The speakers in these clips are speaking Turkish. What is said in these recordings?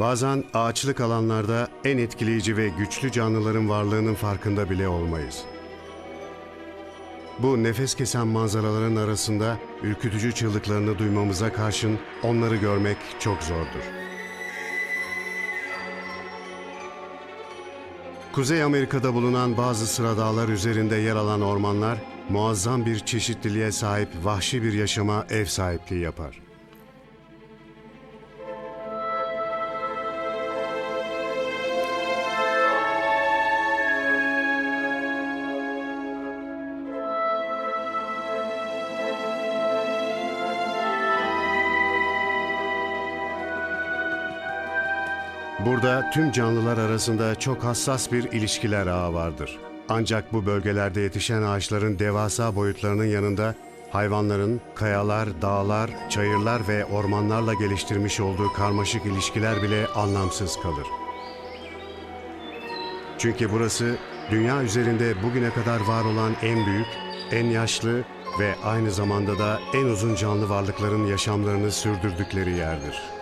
Bazen ağaçlık alanlarda en etkileyici ve güçlü canlıların varlığının farkında bile olmayız. Bu nefes kesen manzaraların arasında ürkütücü çığlıklarını duymamıza karşın onları görmek çok zordur. Kuzey Amerika'da bulunan bazı sıra dağlar üzerinde yer alan ormanlar, muazzam bir çeşitliliğe sahip vahşi bir yaşama ev sahipliği yapar. Tüm canlılar arasında çok hassas bir ilişkiler ağı vardır. Ancak bu bölgelerde yetişen ağaçların devasa boyutlarının yanında hayvanların kayalar, dağlar, çayırlar ve ormanlarla geliştirmiş olduğu karmaşık ilişkiler bile anlamsız kalır. Çünkü burası dünya üzerinde bugüne kadar var olan en büyük, en yaşlı ve aynı zamanda da en uzun canlı varlıkların yaşamlarını sürdürdükleri yerdir.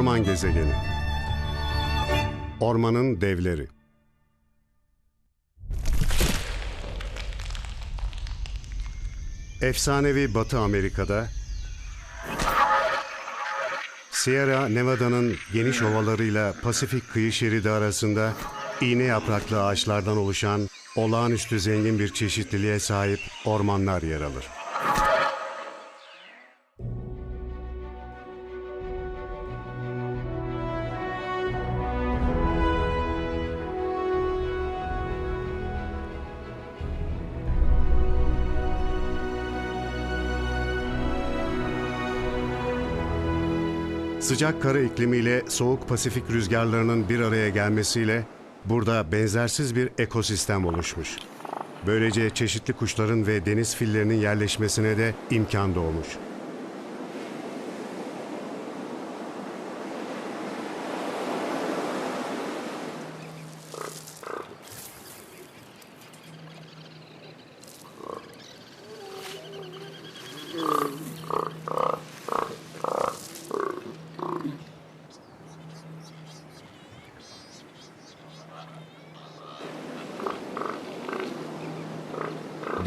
Orman gezegeni. Ormanın devleri. Efsanevi Batı Amerika'da Sierra Nevada'nın geniş ovalarıyla Pasifik kıyı şeridi arasında iğne yapraklı ağaçlardan oluşan olağanüstü zengin bir çeşitliliğe sahip ormanlar yer alır. Sıcak kara iklimiyle soğuk Pasifik rüzgarlarının bir araya gelmesiyle burada benzersiz bir ekosistem oluşmuş. Böylece çeşitli kuşların ve deniz fillerinin yerleşmesine de imkan doğmuş.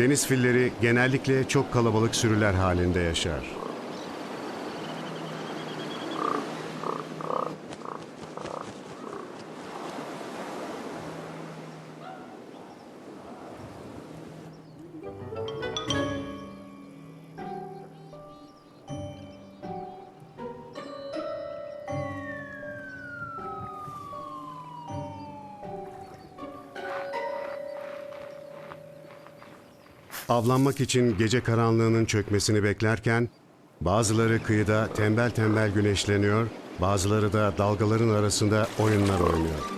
Deniz filleri genellikle çok kalabalık sürüler halinde yaşar. Avlanmak için gece karanlığının çökmesini beklerken bazıları kıyıda tembel tembel güneşleniyor, bazıları da dalgaların arasında oyunlar oynuyor.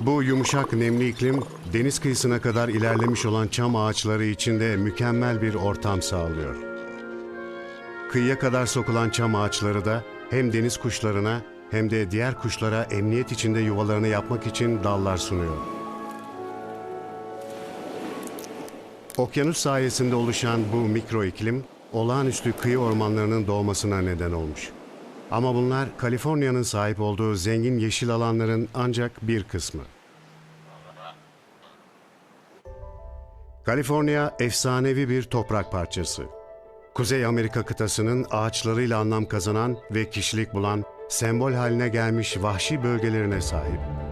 Bu yumuşak nemli iklim deniz kıyısına kadar ilerlemiş olan çam ağaçları içinde mükemmel bir ortam sağlıyor. Kıyıya kadar sokulan çam ağaçları da hem deniz kuşlarına hem de diğer kuşlara emniyet içinde yuvalarını yapmak için dallar sunuyor. Okyanus sayesinde oluşan bu mikro iklim olağanüstü kıyı ormanlarının doğmasına neden olmuş. Ama bunlar Kaliforniya'nın sahip olduğu zengin yeşil alanların ancak bir kısmı. Kaliforniya efsanevi bir toprak parçası. Kuzey Amerika kıtasının ağaçlarıyla anlam kazanan ve kişilik bulan, sembol haline gelmiş vahşi bölgelerine sahip.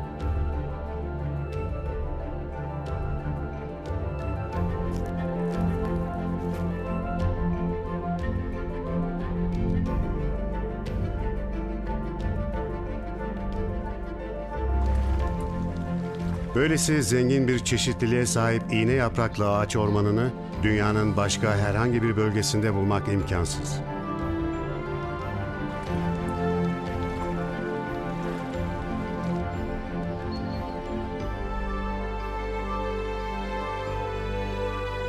Böylesi zengin bir çeşitliliğe sahip iğne yapraklı ağaç ormanını dünyanın başka herhangi bir bölgesinde bulmak imkansız.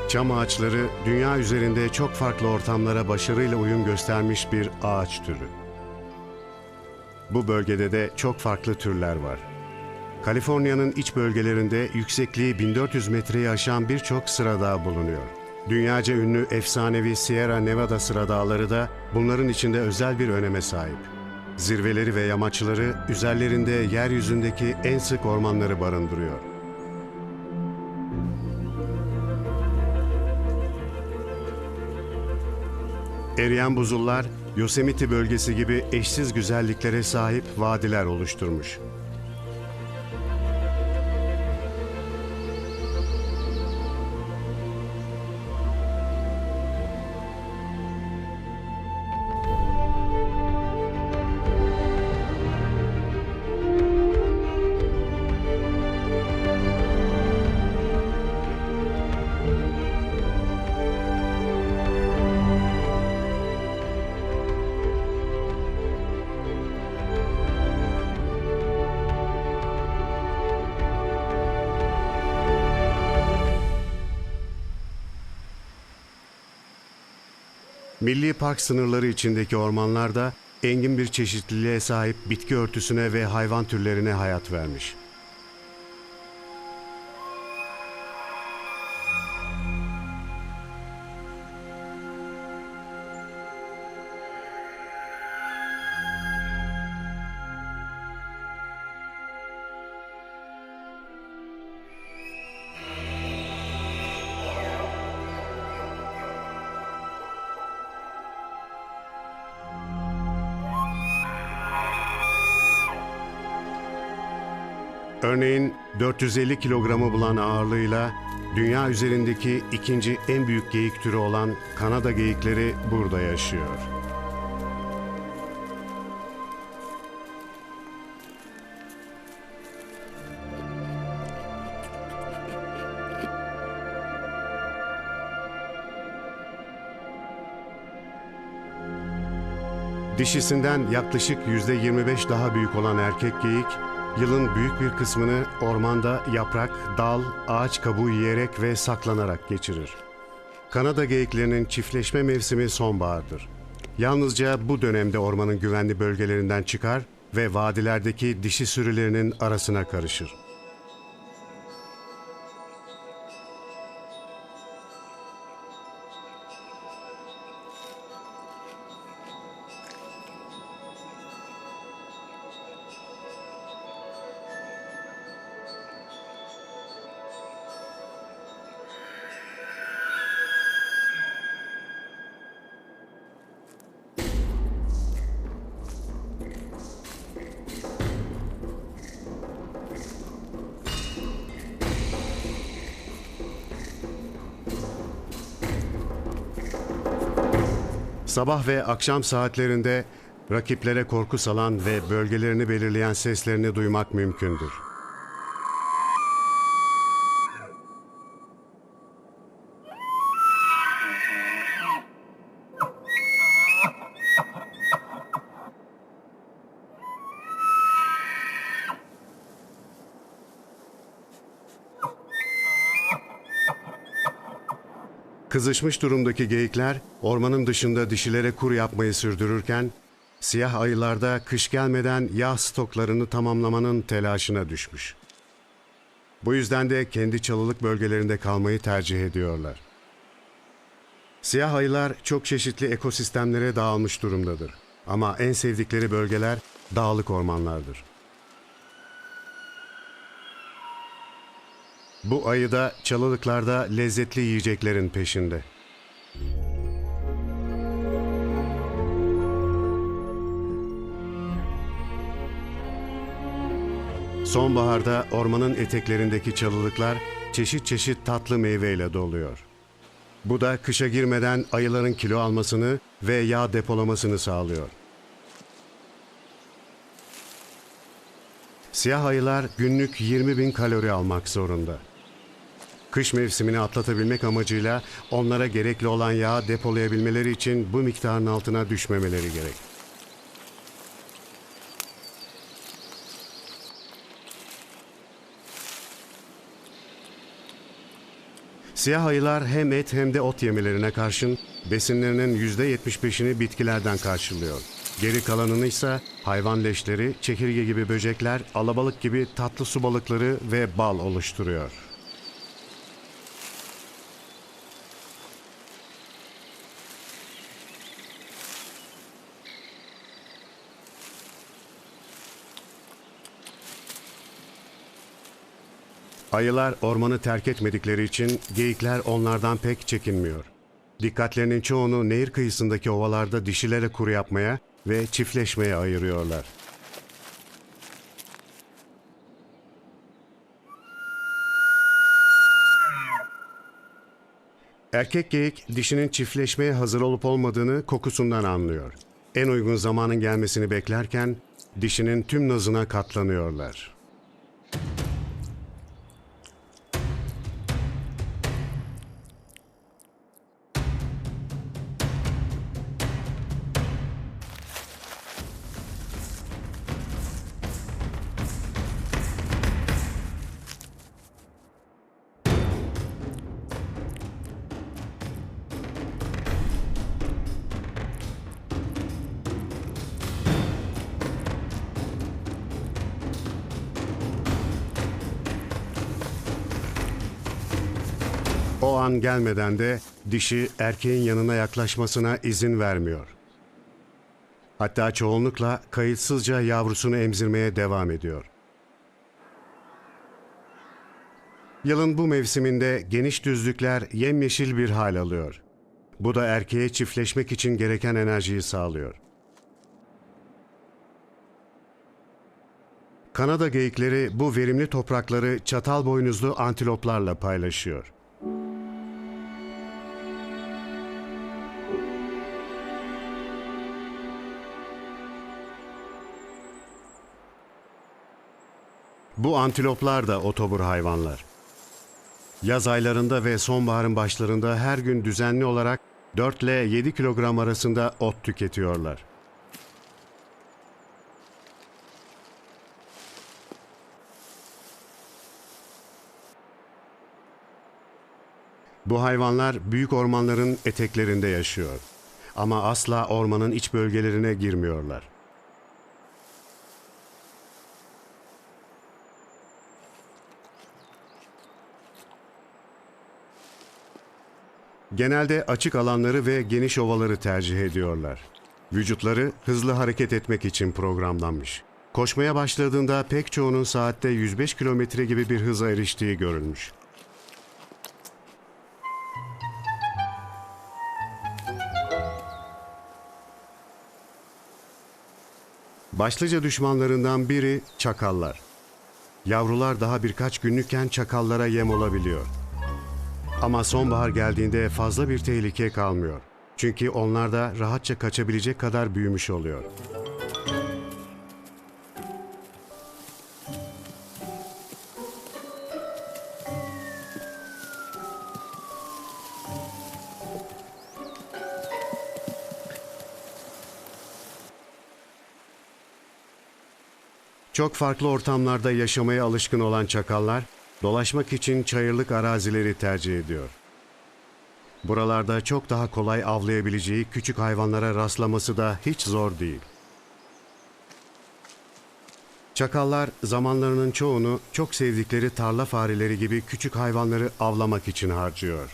Çam ağaçları dünya üzerinde çok farklı ortamlara başarıyla uyum göstermiş bir ağaç türü. Bu bölgede de çok farklı türler var. Kaliforniya'nın iç bölgelerinde yüksekliği 1400 metreyi aşan birçok sıradağ bulunuyor. Dünyaca ünlü efsanevi Sierra Nevada sıradağları da bunların içinde özel bir öneme sahip. Zirveleri ve yamaçları üzerlerinde yeryüzündeki en sık ormanları barındırıyor. Eriyen buzullar Yosemite bölgesi gibi eşsiz güzelliklere sahip vadiler oluşturmuş. Milli park sınırları içindeki ormanlarda engin bir çeşitliliğe sahip bitki örtüsüne ve hayvan türlerine hayat vermiş. Örneğin 450 kilogramı bulan ağırlığıyla dünya üzerindeki ikinci en büyük geyik türü olan Kanada geyikleri burada yaşıyor. Dişisinden yaklaşık yüzde 25 daha büyük olan erkek geyik, yılın büyük bir kısmını ormanda yaprak, dal, ağaç kabuğu yiyerek ve saklanarak geçirir. Kanada geyiklerinin çiftleşme mevsimi sonbahardır. Yalnızca bu dönemde ormanın güvenli bölgelerinden çıkar ve vadilerdeki dişi sürülerinin arasına karışır. Sabah ve akşam saatlerinde rakiplere korku salan ve bölgelerini belirleyen seslerini duymak mümkündür. Kızışmış durumdaki geyikler ormanın dışında dişilere kur yapmayı sürdürürken siyah ayılarda kış gelmeden yağ stoklarını tamamlamanın telaşına düşmüş. Bu yüzden de kendi çalılık bölgelerinde kalmayı tercih ediyorlar. Siyah ayılar çok çeşitli ekosistemlere dağılmış durumdadır. Ama en sevdikleri bölgeler dağlık ormanlardır. Bu ayı da çalılıklarda lezzetli yiyeceklerin peşinde. Sonbaharda ormanın eteklerindeki çalılıklar çeşit çeşit tatlı meyveyle doluyor. Bu da kışa girmeden ayıların kilo almasını ve yağ depolamasını sağlıyor. Siyah ayılar günlük 20 bin kalori almak zorunda. Kış mevsimini atlatabilmek amacıyla onlara gerekli olan yağı depolayabilmeleri için bu miktarın altına düşmemeleri gerek. Siyah ayılar hem et hem de ot yemelerine karşın besinlerinin %75'ini bitkilerden karşılıyor. Geri kalanını ise hayvan leşleri, çekirge gibi böcekler, alabalık gibi tatlı su balıkları ve bal oluşturuyor. Ayılar ormanı terk etmedikleri için geyikler onlardan pek çekinmiyor. Dikkatlerinin çoğunu nehir kıyısındaki ovalarda dişilere kuru yapmaya ve çiftleşmeye ayırıyorlar. Erkek geyik dişinin çiftleşmeye hazır olup olmadığını kokusundan anlıyor. En uygun zamanın gelmesini beklerken dişinin tüm nazına katlanıyorlar. O an gelmeden de dişi erkeğin yanına yaklaşmasına izin vermiyor. Hatta çoğunlukla kayıtsızca yavrusunu emzirmeye devam ediyor. Yılın bu mevsiminde geniş düzlükler yemyeşil bir hal alıyor. Bu da erkeğe çiftleşmek için gereken enerjiyi sağlıyor. Kanada geyikleri bu verimli toprakları çatal boynuzlu antiloplarla paylaşıyor. Bu antiloplar da otobur hayvanlar. Yaz aylarında ve sonbaharın başlarında her gün düzenli olarak 4 ile 7 kilogram arasında ot tüketiyorlar. Bu hayvanlar büyük ormanların eteklerinde yaşıyor. Ama asla ormanın iç bölgelerine girmiyorlar. Genelde açık alanları ve geniş ovaları tercih ediyorlar. Vücutları hızlı hareket etmek için programlanmış. Koşmaya başladığında pek çoğunun saatte 105 kilometre gibi bir hıza eriştiği görülmüş. Başlıca düşmanlarından biri çakallar. Yavrular daha birkaç günlükken çakallara yem olabiliyor. Ama sonbahar geldiğinde fazla bir tehlike kalmıyor. Çünkü onlar da rahatça kaçabilecek kadar büyümüş oluyor. Çok farklı ortamlarda yaşamaya alışkın olan çakallar, dolaşmak için çayırlık arazileri tercih ediyor. Buralarda çok daha kolay avlayabileceği küçük hayvanlara rastlaması da hiç zor değil. Çakallar zamanlarının çoğunu çok sevdikleri tarla fareleri gibi küçük hayvanları avlamak için harcıyor.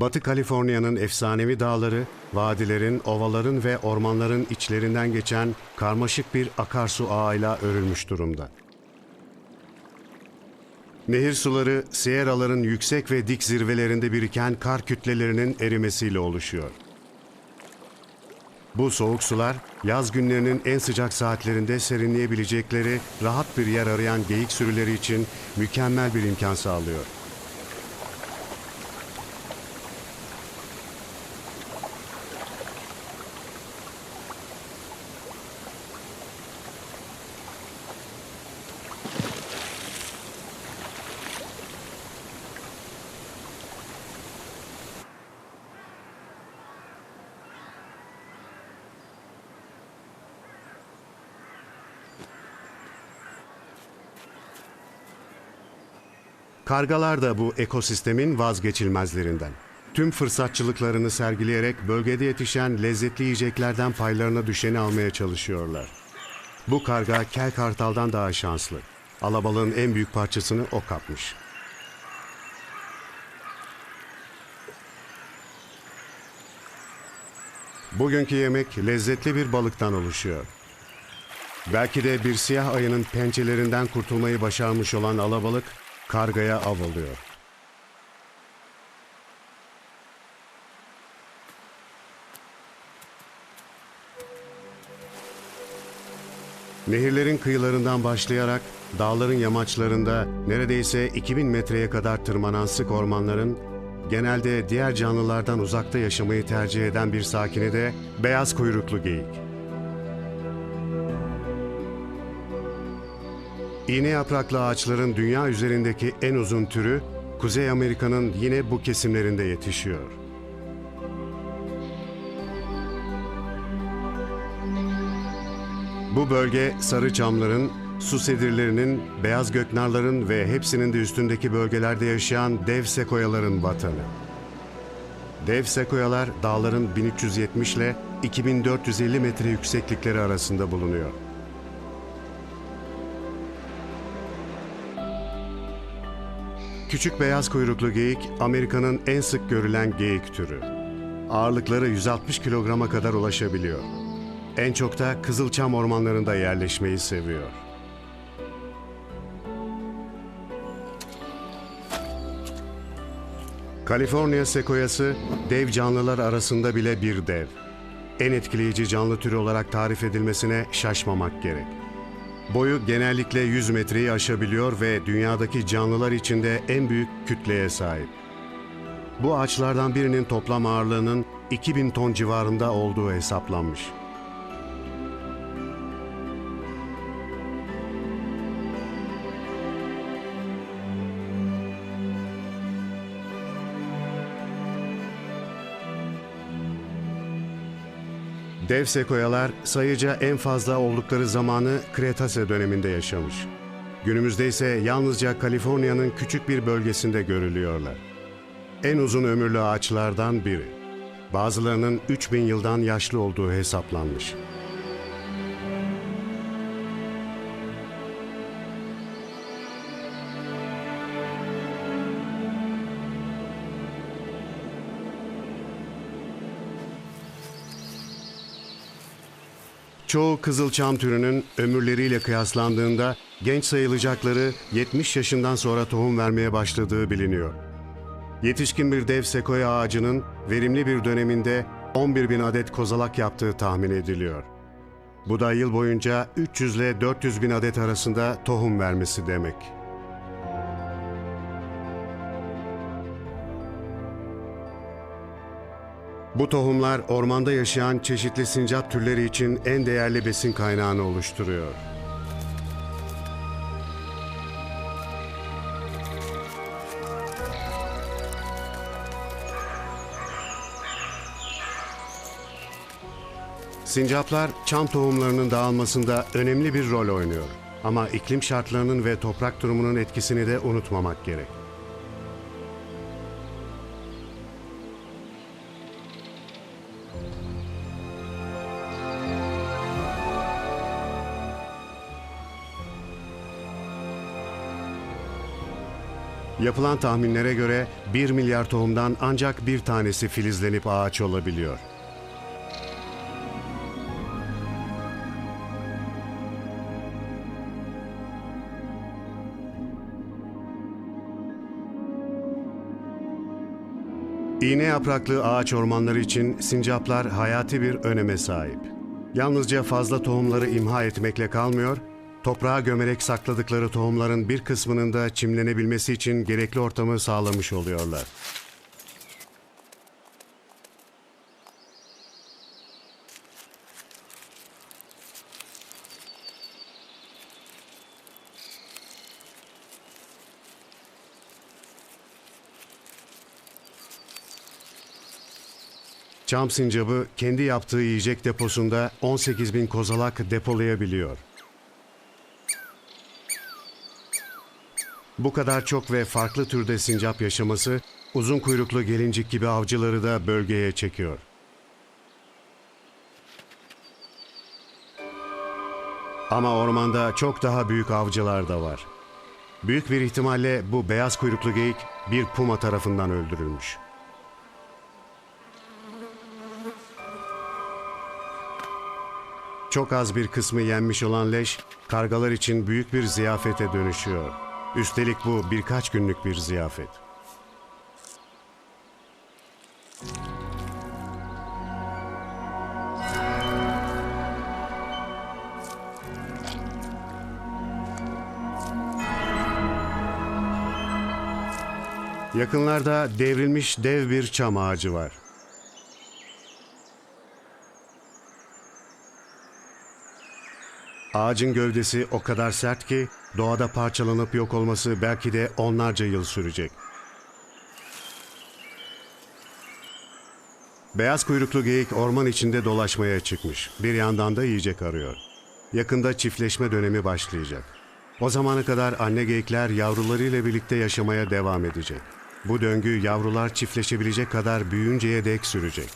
Batı Kaliforniya'nın efsanevi dağları, vadilerin, ovaların ve ormanların içlerinden geçen karmaşık bir akarsu ağıyla örülmüş durumda. Nehir suları Sierra'ların yüksek ve dik zirvelerinde biriken kar kütlelerinin erimesiyle oluşuyor. Bu soğuk sular yaz günlerinin en sıcak saatlerinde serinleyebilecekleri rahat bir yer arayan geyik sürüleri için mükemmel bir imkan sağlıyor. Kargalar da bu ekosistemin vazgeçilmezlerinden. Tüm fırsatçılıklarını sergileyerek bölgede yetişen lezzetli yiyeceklerden paylarına düşeni almaya çalışıyorlar. Bu karga kel kartaldan daha şanslı. Alabalığın en büyük parçasını o kapmış. Bugünkü yemek lezzetli bir balıktan oluşuyor. Belki de bir siyah ayının pençelerinden kurtulmayı başarmış olan alabalık kargaya av oluyor. Nehirlerin kıyılarından başlayarak dağların yamaçlarında neredeyse 2000 metreye kadar tırmanan sık ormanların genelde diğer canlılardan uzakta yaşamayı tercih eden bir sakini de beyaz kuyruklu geyik. İğne yapraklı ağaçların dünya üzerindeki en uzun türü Kuzey Amerika'nın yine bu kesimlerinde yetişiyor. Bu bölge sarı çamların, su sedirlerinin, beyaz göknarların ve hepsinin de üstündeki bölgelerde yaşayan dev sekoyaların vatanı. Dev sekoyalar dağların 1370 ile 2450 metre yükseklikleri arasında bulunuyor. Küçük beyaz kuyruklu geyik Amerika'nın en sık görülen geyik türü. Ağırlıkları 160 kilograma kadar ulaşabiliyor. En çok da Kızılçam ormanlarında yerleşmeyi seviyor. Kaliforniya sekoyası dev canlılar arasında bile bir dev. En etkileyici canlı türü olarak tarif edilmesine şaşmamak gerek. Boyu genellikle 100 metreyi aşabiliyor ve dünyadaki canlılar içinde en büyük kütleye sahip. Bu ağaçlardan birinin toplam ağırlığının 2000 ton civarında olduğu hesaplanmış. Dev sekoyalar sayıca en fazla oldukları zamanı Kretase döneminde yaşamış. Günümüzde ise yalnızca Kaliforniya'nın küçük bir bölgesinde görülüyorlar. En uzun ömürlü ağaçlardan biri. Bazılarının 3000 yıldan yaşlı olduğu hesaplanmış. Çoğu kızılçam türünün ömürleriyle kıyaslandığında genç sayılacakları 70 yaşından sonra tohum vermeye başladığı biliniyor. Yetişkin bir dev sekoya ağacının verimli bir döneminde 11 bin adet kozalak yaptığı tahmin ediliyor. Bu da yıl boyunca 300 ile 400 bin adet arasında tohum vermesi demek. Bu tohumlar ormanda yaşayan çeşitli sincap türleri için en değerli besin kaynağını oluşturuyor. Sincaplar çam tohumlarının dağılmasında önemli bir rol oynuyor. Ama iklim şartlarının ve toprak durumunun etkisini de unutmamak gerek. Yapılan tahminlere göre 1 milyar tohumdan ancak bir tanesi filizlenip ağaç olabiliyor. İğne yapraklı ağaç ormanları için sincaplar hayati bir öneme sahip. Yalnızca fazla tohumları imha etmekle kalmıyor, toprağa gömerek sakladıkları tohumların bir kısmının da çimlenebilmesi için gerekli ortamı sağlamış oluyorlar. Çam sincabı kendi yaptığı yiyecek deposunda 18 bin kozalak depolayabiliyor. Bu kadar çok ve farklı türde sincap yaşaması uzun kuyruklu gelincik gibi avcıları da bölgeye çekiyor. Ama ormanda çok daha büyük avcılar da var. Büyük bir ihtimalle bu beyaz kuyruklu geyik bir puma tarafından öldürülmüş. Çok az bir kısmı yenmiş olan leş, kargalar için büyük bir ziyafete dönüşüyor. Üstelik bu birkaç günlük bir ziyafet. Yakınlarda devrilmiş dev bir çam ağacı var. Ağacın gövdesi o kadar sert ki doğada parçalanıp yok olması belki de onlarca yıl sürecek. Beyaz kuyruklu geyik orman içinde dolaşmaya çıkmış. Bir yandan da yiyecek arıyor. Yakında çiftleşme dönemi başlayacak. O zamana kadar anne geyikler yavrularıyla birlikte yaşamaya devam edecek. Bu döngü yavrular çiftleşebilecek kadar büyüyünceye dek sürecek.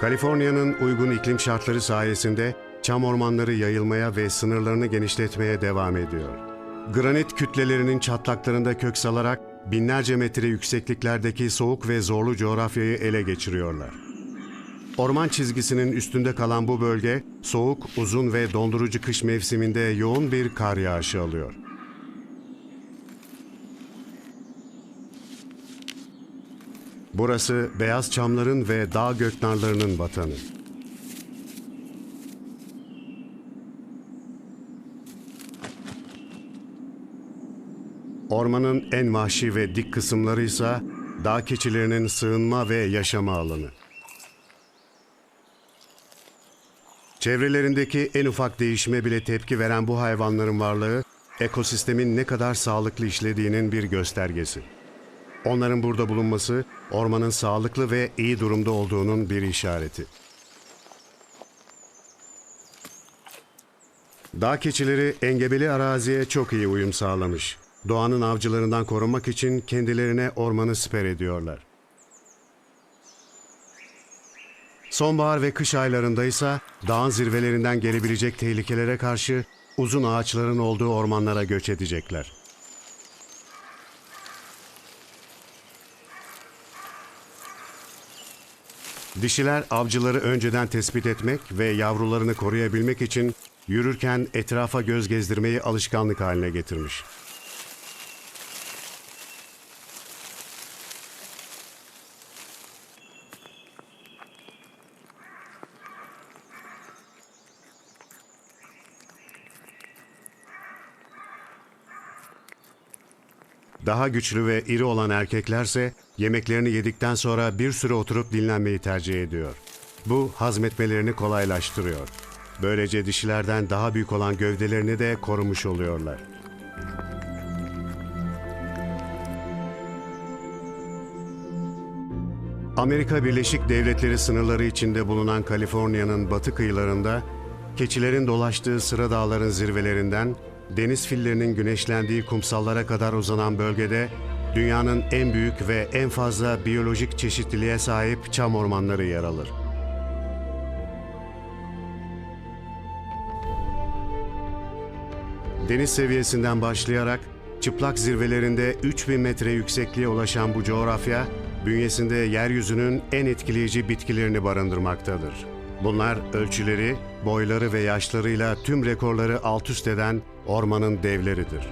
Kaliforniya'nın uygun iklim şartları sayesinde çam ormanları yayılmaya ve sınırlarını genişletmeye devam ediyor. Granit kütlelerinin çatlaklarında kök salarak binlerce metre yüksekliklerdeki soğuk ve zorlu coğrafyayı ele geçiriyorlar. Orman çizgisinin üstünde kalan bu bölge soğuk, uzun ve dondurucu kış mevsiminde yoğun bir kar yağışı alıyor. Burası beyaz çamların ve dağ göknarlarının vatanı. Ormanın en vahşi ve dik kısımları ise dağ keçilerinin sığınma ve yaşama alanı. Çevrelerindeki en ufak değişime bile tepki veren bu hayvanların varlığı, ekosistemin ne kadar sağlıklı işlediğinin bir göstergesi. Onların burada bulunması, ormanın sağlıklı ve iyi durumda olduğunun bir işareti. Dağ keçileri engebeli araziye çok iyi uyum sağlamış. Doğanın avcılarından korunmak için kendilerine ormanı siper ediyorlar. Sonbahar ve kış aylarında ise dağın zirvelerinden gelebilecek tehlikelere karşı uzun ağaçların olduğu ormanlara göç edecekler. Dişiler avcıları önceden tespit etmek ve yavrularını koruyabilmek için yürürken etrafa göz gezdirmeyi alışkanlık haline getirmiş. Daha güçlü ve iri olan erkeklerse yemeklerini yedikten sonra bir süre oturup dinlenmeyi tercih ediyor. Bu hazmetmelerini kolaylaştırıyor. Böylece dişilerden daha büyük olan gövdelerini de korumuş oluyorlar. Amerika Birleşik Devletleri sınırları içinde bulunan Kaliforniya'nın batı kıyılarında keçilerin dolaştığı sıra dağların zirvelerinden deniz fillerinin güneşlendiği kumsallara kadar uzanan bölgede dünyanın en büyük ve en fazla biyolojik çeşitliliğe sahip çam ormanları yer alır. Deniz seviyesinden başlayarak çıplak zirvelerinde 3000 metre yüksekliğe ulaşan bu coğrafya, bünyesinde yeryüzünün en etkileyici bitkilerini barındırmaktadır. Bunlar ölçüleri, boyları ve yaşlarıyla tüm rekorları alt üst eden ormanın devleridir.